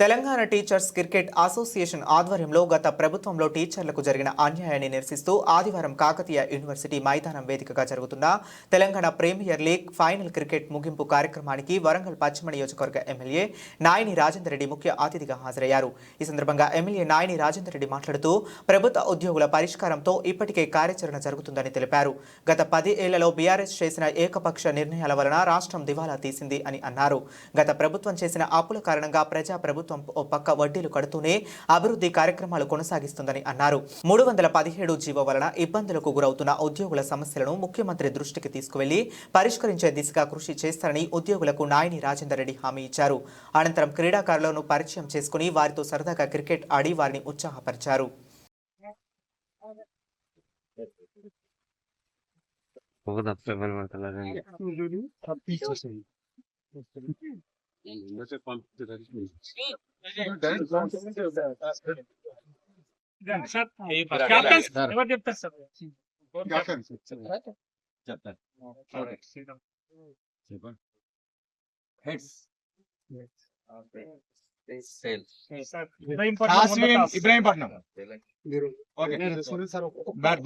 Telangana teachers cricket association ఆధ్వర్యంలో గత ప్రభుత్వంలో టీచర్లకు జరిగిన అన్యాయాన్ని నిరసిస్తూ ఆదివారం కాకతీయ యూనివర్సిటీ మైదానం వేదికగా జరుగుతున్న Telangana premier league final cricket ముగింపు కార్యక్రమానికి వరంగల్ పశ్చిమ నియోజకవర్గ ఎమ్మెల్యే నాయని రాజేందర్ రెడ్డి ముఖ్య అతిథిగా హాజరయ్యారు. ఈ సందర్భంగా ఎమ్మెల్యే నాయని రాజేందర్ రెడ్డి మాట్లాడుతూ ప్రభుత్వ ఉద్యోగుల పరిష్కారంతో ఇప్పటికే కార్యాచరణ జరుగుతుందని తెలిపారు. గత పది ఏళ్ళలో బీఆర్ఎస్ చేసిన ఏకపక్ష నిర్ణయాల వలన రాష్ట్రం దివాలా తీసింది అని అన్నారు. గత ప్రభుత్వం చేసిన అప్పుల కారణంగా ప్రజా ప్రభుత్వం ఓ పక్క వడ్డీలు కడుతూనే అభివృద్ధి కార్యక్రమాలు కొనసాగిస్తుందని అన్నారు. మూడు వందల పదిహేడు జీవో వలన ఇబ్బందులకు గురవుతున్న ఉద్యోగుల సమస్యలను ముఖ్యమంత్రి దృష్టికి తీసుకువెళ్ళి పరిష్కరించే దిశగా కృషి చేస్తారని ఉద్యోగులకు నాయని రాజేందర్ రెడ్డి హామీ ఇచ్చారు. అనంతరం క్రీడాకారులను పరిచయం చేసుకుని వారితో సరదాగా క్రికెట్ ఆడి వారిని ఉత్సాహపరిచారు. ఒక తప్ప పని పడతలేదండి కెప్టెన్ ఎవరు చెప్తారు సార్? కాసిం ఇబ్రాహీంపట్నం బ్యాట్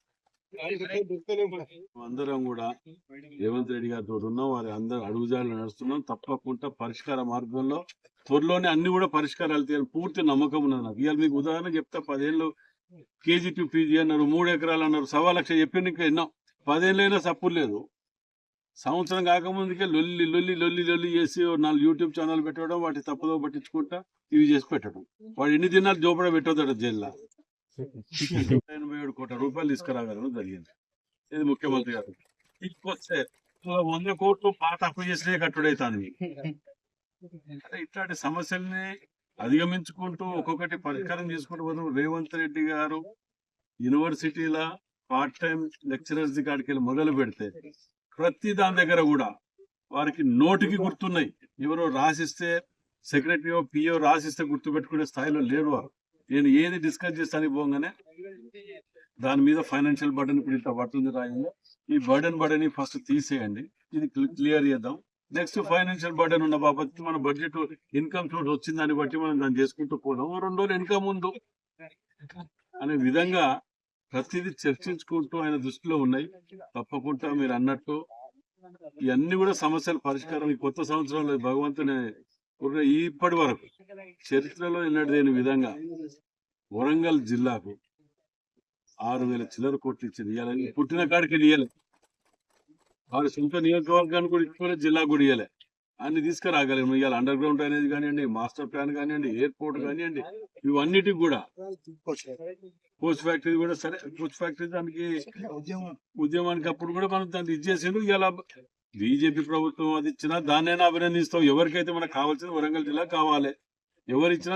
అందరం కూడా రేవంత్ రెడ్డి గారితో ఉన్నాం. వారి అందరూ అడుగుజాడలు నడుస్తున్నాం. తప్పకుండా పరిష్కార మార్గంలో త్వరలోనే అన్ని కూడా పరిష్కారాలు తీయాలి పూర్తి నమ్మకం ఉన్నది నాకు. ఇవాళ మీకు ఉదాహరణ చెప్తా. పదేళ్ళు కేజీ టు పీజీ అన్నారు మూడు ఎకరాలు అన్నారు సవా లక్ష చెప్పిన ఇంకా ఎన్నో. పదేళ్ళైనా సప్పుడు లేదు. సంవత్సరం కాకముందుకే లొల్లి లొల్లి లొల్లి లొల్లి చేసి నాలుగు యూట్యూబ్ ఛానల్ పెట్టడం వాటి తప్పుదో పట్టించుకుంటా ఇవి చేసి పెట్టడం. వాడు ఎన్ని దినాలు జోపడ పెట్టొద్దాడు జైల్లో? ఎనభై ఏడు కోట్ల రూపాయలు తీసుకురాగలడం జరిగింది. ఇది ముఖ్యమంత్రి గారు. తీసుకొస్తే వంద కోట్లు పాత అప్పు చేసినే కట్టుడైతాను అంటే ఇట్లాంటి సమస్యల్ని అధిగమించుకుంటూ ఒక్కొక్కటి పరిష్కారం చేసుకుంటూ పోతాం రేవంత్ రెడ్డి గారు యూనివర్సిటీల పార్ట్ టైం లెక్చరర్స్ కాడికి వెళ్ళి మొదలు పెడితే ప్రతి దాని దగ్గర కూడా వారికి నోటికి గుర్తున్నాయి. ఎవరో రాసిస్తే సెక్రటరీ పిఓ రాసిస్తే గుర్తు పెట్టుకునే స్థాయిలో లేరు వారు. నేను ఏది డిస్కస్ చేస్తానికి పోగానే దాని మీద ఫైనాన్షియల్ బర్డెన్ ఇప్పుడు ఇంత పడుతుంది రాయంగా ఈ బర్డెన్ బర్డెన్ ఫస్ట్ తీసేయండి. ఇది క్లియర్ చేద్దాం. నెక్స్ట్ ఫైనాన్షియల్ బర్డెన్ ఉన్న బాబత్ మన బడ్జెట్ ఇన్కమ్ సోర్స్ వచ్చిన దాన్ని బట్టి మనం దాన్ని చేసుకుంటూ పోదాం. ఓ రెండు రోజులు ఇన్కమ్ ముందు అనే విధంగా ప్రతిదీ చర్చించుకుంటూ ఆయన దృష్టిలో ఉన్నాయి. తప్పకుండా మీరు అన్నట్టు ఇవన్నీ కూడా సమస్యల పరిష్కారం ఈ కొత్త సంవత్సరంలో భగవంతుని ఇప్పటి వరకు చరిత్రలో ఎన్నడూ లేని విధంగా వరంగల్ జిల్లాకు ఆరు వేల చిల్లర కోట్లు ఇచ్చింది. ఇవ్వాలని పుట్టిన కాడికి ఇవ్వలే వారి సొంత నియోజకవర్గానికి కూడా ఇచ్చుకోలే జిల్లా కూడా ఇవ్వలే అన్ని తీసుకురాగలేము ఇవాళ అండర్ గ్రౌండ్ అనేది కానివ్వండి మాస్టర్ ప్లాన్ కానివ్వండి ఎయిర్పోర్ట్ కానివ్వండి ఇవన్నిటికి కూడా పోస్ట్ ఫ్యాక్టరీ కూడా సరే పోస్ట్ ఫ్యాక్టరీ దానికి ఉద్యమానికి అప్పుడు కూడా మనం దాన్ని ఇచ్చేసిండు ఇలా బీజేపీ ప్రభుత్వం అది ఇచ్చినా దాన్నైనా అభినందిస్తాం. ఎవరికైతే మనకు కావాల్సింది వరంగల్ జిల్లా కావాలి. ఎవరిచ్చినా